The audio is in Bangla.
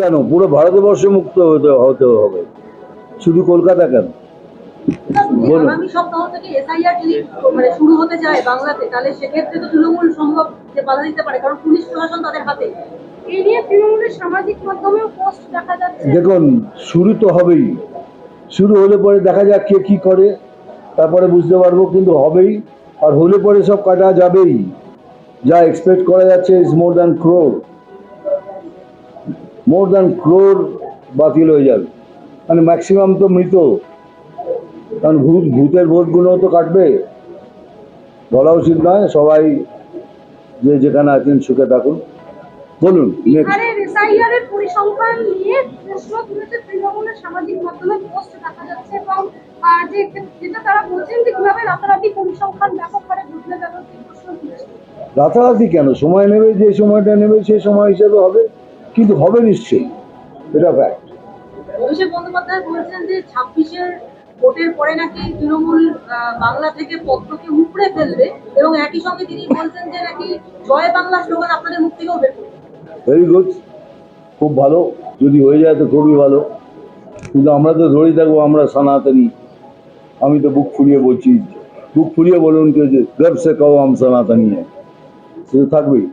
কেন? পুরো ভারতবর্ষে মুক্ত হতে হতে হবে। শুধু কলকাতা কেন? আগামী সপ্তাহ থেকে এসআইআর যদি মানে শুরু হতে যায় বাংলাতে তাহলে সেক্ষেত্রে তো তৃণমূল সম্ভব যে বাধা দিতে পারে কারণ পুলিশ প্রশাসন তাদের হাতে। এই নিয়ে তৃণমূলের সামাজিক মাধ্যমেও পোস্ট দেখা যাচ্ছে। দেখুন শুরু তো হবেই। শুরু হলে পরে দেখা যাক কে কি করে তারপরে বুঝতে পারব কিন্তু হবেই। আর হলে পরে সব কাটা যাবেই। যা এক্সপেক্ট করা যাচ্ছে is more than crore more than crore বাতিল হয়ে যাবে। মানে ম্যাক্সিমাম তো মৃত। কারণ ভূত ভূতের ভোটগুলোও তো কাটবে। বলা উচিত নয় সবাই যে যেখানে আছেন সুখে থাকুন। বলুন নেক্সট বিহারের এসআইআর এর পরিসংখ্যান নিয়ে প্রশ্ন তুলেছে তৃণমূলের সামাজিক মাধ্যমে পোস্ট দেখা যাচ্ছে এবং যে যেটা তারা বলছেন যে কীভাবে রাতারাতি পরিসংখ্যান ব্যাপক হারে বদলে গেল সেই প্রশ্ন তুলেছে। রাতারাতি কেন? সময় নেবে যে সময়টা নেবে সেই সময় হিসেবে হবে। কিন্তু হবে নিশ্চয়ই এটা ফ্যাক্ট অভিষেক বন্দ্যোপাধ্যায় বলেছেন যে ছাব্বিশের ভোটের পরে নাকি তৃণমূল বাংলা থেকে পত্রকে উপড়ে ফেলবে এবং একই সঙ্গে তিনি বলছেন যে নাকি জয় বাংলা স্লোগান আপনাদের মুক্তি হবে ভেরি গুড খুব ভালো। যদি হয়ে যায় তো খুবই ভালো। কিন্তু আমরা তো ধরেই থাকব আমরা সনাতনী। আমি তো বুক ফুলিয়ে বলছি বুক ফুলিয়ে বলুন কেউ যে গর্ব সে কাও আম সনাতনী। হ্যাঁ থাকবেই।